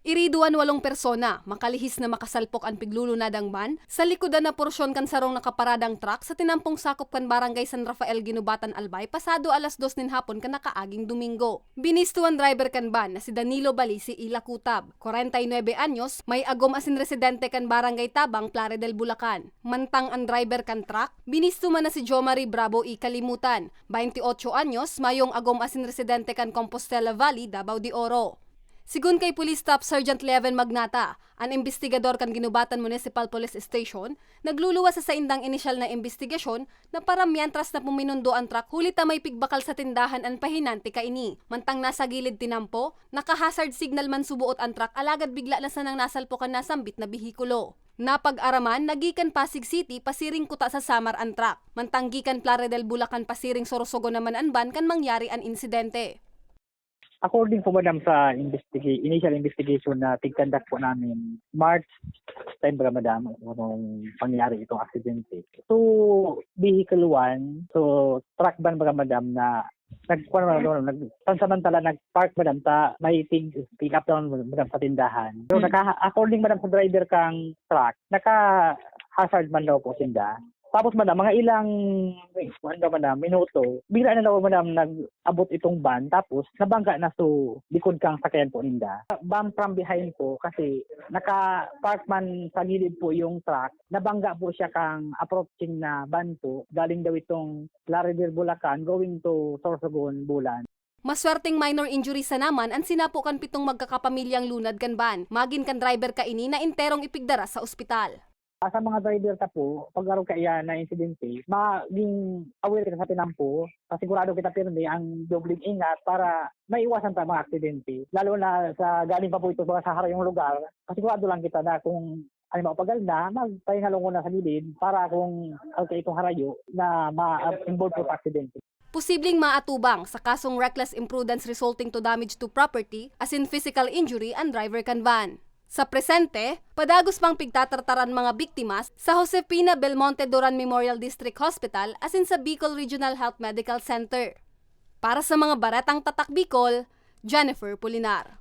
Iriduan walong persona, makalihis na makasalpok ang piglulunadang ban, sa likodan na porsyon kan sarong nakaparadang truck sa tinampong sakop kan barangay San Rafael Ginubatan Albay pasado alas dos nin hapon kan nakaaging Domingo. Binistuan driver kan ban na si Danilo Balisi Ila Kutab, 49 anyos, may agom asin residente kan barangay Tabang, Plare del Bulacan. Mantang ang driver kan truck, binisto man na si Jomari Bravo I Kalimutan, 28 anyos, mayong agom asin residente kan Compostela Valley, Davao de Oro. Sigun kay Police Staff Sergeant Leven Magnata, ang investigador kan Ginubatan Municipal Police Station, nagluluwas sa saindang inisyal na investigasyon na para mientras na puminundo ang truck huli ta may pigbakal sa tindahan ang pahinanti kaini. Mantang nasa gilid tinampo, naka-hazard signal man subuot ang truck alagad bigla na sanang nasalpokan na sambit na bihikulo. Napag-araman, nagikan Pasig City, pasiring kuta sa Samar ang truck. Mantanggikan Plare del Bulacan, pasiring Sorsogo naman ang ban kan mangyari ang insidente. According po madam sa investiga- initial investigation na tigkandak po namin March time ba madam nung pangyari itong aksidente. So vehicle 1, so truck ban ba madam na nagkuan man doon nag pansamantala nagpark madam ta may tig pick up down madam sa tindahan. So Hmm. naka according madam sa driver kang truck naka hazard man daw po sinda. Tapos madam, mga ilang ano madam, minuto, bigla na daw madam nag-abot itong van tapos nabangga na so likod kang sakyan po ninda. Van from behind po kasi naka-park man sa gilid po yung truck, nabangga po siya kang approaching na van po. Galing daw itong Laredir Bulacan going to Sorsogon, Bulan. Maswerteng minor injury sa naman ang sinapukan pitong magkakapamilyang lunad kan ban. Magin kan driver ka ini na interong ipigdara sa ospital. Sa mga driver ta po, pag araw kaya na insidente, maging aware kita sa tinampo, kasigurado kita pirmi ang dobling ingat para maiwasan ta mga aksidente. Lalo na sa galing pa po ito sa harayong lugar, kasigurado lang kita na kung ay makapagal na, magpahinga lang muna sa gilid para kung okay itong harayo na ma-involve po sa aksidente. Posibleng maatubang sa kasong reckless imprudence resulting to damage to property as in physical injury ang driver kan van. Sa presente, padagos pang pigtatartaran mga biktimas sa Josefina Belmonte Duran Memorial District Hospital as in sa Bicol Regional Health Medical Center. Para sa mga baratang tatak Bicol, Jennifer Pulinar.